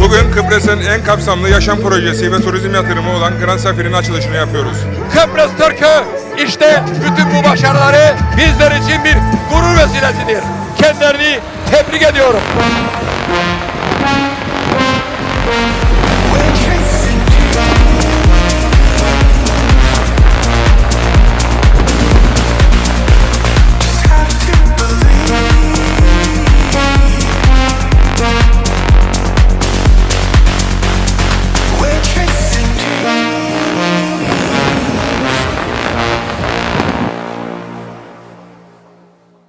Bugün Kıbrıs'ın en kapsamlı yaşam projesi ve turizm yatırımı olan Grand Safir'in açılışını yapıyoruz. Kıbrıs Türk'ü işte bütün bu başarıları bizler için bir gurur vesilesidir. Kendilerini tebrik ediyorum.